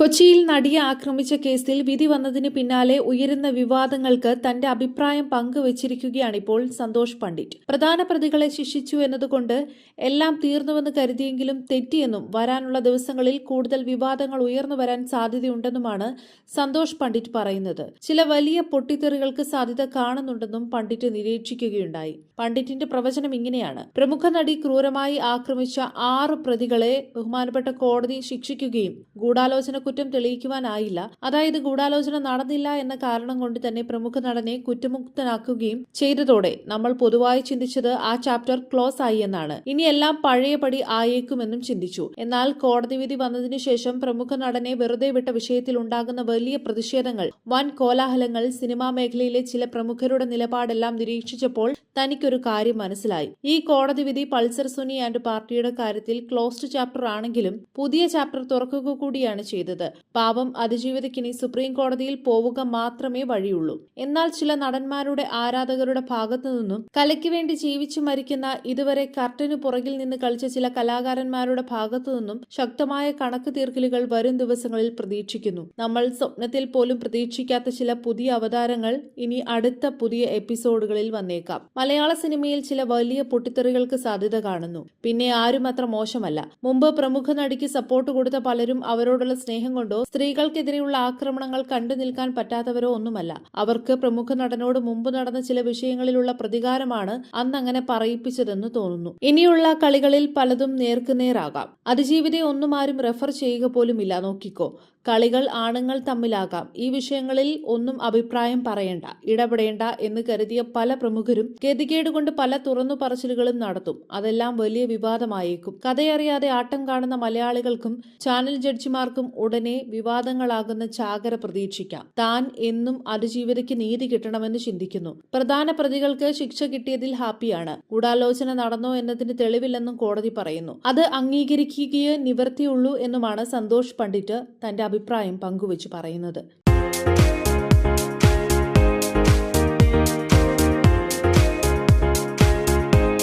കൊച്ചിയിൽ നടിയെ ആക്രമിച്ച കേസിൽ വിധി വന്നതിന് പിന്നാലെ ഉയരുന്ന വിവാദങ്ങൾക്ക് തന്റെ അഭിപ്രായം പങ്കുവച്ചിരിക്കുകയാണിപ്പോൾ സന്തോഷ് പണ്ഡിറ്റ്. പ്രധാന പ്രതികളെ ശിക്ഷിച്ചു എന്നതുകൊണ്ട് എല്ലാം തീർന്നുവെന്ന് കരുതിയെങ്കിലും തെറ്റിയെന്നും വരാനുള്ള ദിവസങ്ങളിൽ കൂടുതൽ വിവാദങ്ങൾ ഉയർന്നു വരാൻ സാധ്യതയുണ്ടെന്നുമാണ് സന്തോഷ് പണ്ഡിറ്റ് പറയുന്നത്. ചില വലിയ പൊട്ടിത്തെറികൾക്ക് സാധ്യത കാണുന്നുണ്ടെന്നും പണ്ഡിറ്റ് നിരീക്ഷിക്കുകയുണ്ടായി. പണ്ഡിറ്റിന്റെ പ്രവചനം ഇങ്ങനെയാണ്. പ്രമുഖ നടി ക്രൂരമായി ആക്രമിച്ച ആറ് പ്രതികളെ ബഹുമാനപ്പെട്ട കോടതി ശിക്ഷിക്കുകയും ഗൂഢാലോചന കുറ്റം തെളിയിക്കുവാനായില്ല. അതായത് ഗൂഢാലോചന നടന്നില്ല എന്ന കാരണം കൊണ്ട് തന്നെ പ്രമുഖ നടനെ കുറ്റമുക്തനാക്കുകയും ചെയ്തതോടെ നമ്മൾ പൊതുവായി ചിന്തിച്ചത് ആ ചാപ്റ്റർ ക്ലോസ് ആയി എന്നാണ്. ഇനി എല്ലാം പഴയപടി ആയേക്കുമെന്നും ചിന്തിച്ചു. എന്നാൽ കോടതി വിധി വന്നതിനു ശേഷം പ്രമുഖ നടനെ വെറുതെ വിട്ട വിഷയത്തിൽ ഉണ്ടാകുന്ന വലിയ പ്രതിഷേധങ്ങൾ വൻ കോലാഹലങ്ങൾ സിനിമാ മേഖലയിലെ ചില പ്രമുഖരുടെ നിലപാടെല്ലാം നിരീക്ഷിച്ചപ്പോൾ തനിക്കൊരു കാര്യം മനസ്സിലായി. ഈ കോടതി വിധി പൾസർ സുനി ആൻഡ് പാർട്ടിയുടെ കാര്യത്തിൽ ക്ലോസ്ഡ് ചാപ്റ്റർ ആണെങ്കിലും പുതിയ ചാപ്റ്റർ തുറക്കുക കൂടിയാണ് ചെയ്തത്. പാവം അതിജീവിതയ്ക്കിനി സുപ്രീം കോടതിയിൽ പോവുക മാത്രമേ വഴിയുള്ളൂ. എന്നാൽ ചില നടന്മാരുടെ ആരാധകരുടെ ഭാഗത്തു നിന്നും കലയ്ക്ക് വേണ്ടി ജീവിച്ചു മരിക്കുന്ന ഇതുവരെ കർട്ടനു പുറകിൽ നിന്ന് കളിച്ച ചില കലാകാരന്മാരുടെ ഭാഗത്തു നിന്നും ശക്തമായ കണക്ക് തീർക്കലുകൾ വരും ദിവസങ്ങളിൽ പ്രതീക്ഷിക്കുന്നു. നമ്മൾ സ്വപ്നത്തിൽ പോലും പ്രതീക്ഷിക്കാത്ത ചില പുതിയ അവതാരങ്ങൾ ഇനി അടുത്ത പുതിയ എപ്പിസോഡുകളിൽ വന്നേക്കാം. മലയാള സിനിമയിൽ ചില വലിയ പൊട്ടിത്തെറികൾക്ക് സാധ്യത കാണുന്നു. പിന്നെ ആരും അത്ര മോശമല്ല. മുമ്പ് പ്രമുഖ നടിക്ക് സപ്പോർട്ട് കൊടുത്ത പലരും അവരോടുള്ള സ്നേഹം കൊണ്ടോ സ്ത്രീകൾക്കെതിരെയുള്ള ആക്രമണങ്ങൾ കണ്ടു നിൽക്കാൻ പറ്റാത്തവരോ ഒന്നുമല്ല. അവർക്ക് പ്രമുഖ നടനോട് മുമ്പ് നടന്ന ചില വിഷയങ്ങളിലുള്ള പ്രതികാരമാണ് അന്ന് അങ്ങനെ പറയിപ്പിച്ചതെന്ന് തോന്നുന്നു. ഇനിയുള്ള കളികളിൽ പലതും നേർക്കുനേരാകാം. അതിജീവിതയെ ഒന്നും ആരും റെഫർ ചെയ്യുക പോലുമില്ല. നോക്കിക്കോ. കളികൾ ആണുങ്ങൾ തമ്മിലാകാം. ഈ വിഷയങ്ങളിൽ ഒന്നും അഭിപ്രായം പറയണ്ട ഇടപെടേണ്ട എന്ന് കരുതിയ പല പ്രമുഖരും ഗതികേട് കൊണ്ട് പല തുറന്നു പറച്ചിലുകളും നടത്തും. അതെല്ലാം വലിയ വിവാദമായേക്കും. കഥയറിയാതെ ആട്ടം കാണുന്ന മലയാളികൾക്കും ചാനൽ ജഡ്ജിമാർക്കും ഉടനെ വിവാദങ്ങളാകുന്ന ചാകര പ്രതീക്ഷിക്കാം. താൻ എന്നും അതിജീവിതയ്ക്ക് നീതി കിട്ടണമെന്ന് ചിന്തിക്കുന്നു. പ്രധാന പ്രതികൾക്ക് ശിക്ഷ കിട്ടിയതിൽ ഹാപ്പിയാണ്. ഗൂഢാലോചന നടന്നോ എന്നതിന് തെളിവില്ലെന്നും കോടതി പറയുന്നു. അത് അംഗീകരിക്കുകയേ നിവർത്തിയുള്ളൂ എന്നുമാണ് സന്തോഷ് പണ്ഡിറ്റ് തന്റെ അഭിപ്രായം പങ്കുവച്ചു പറയുന്നത്.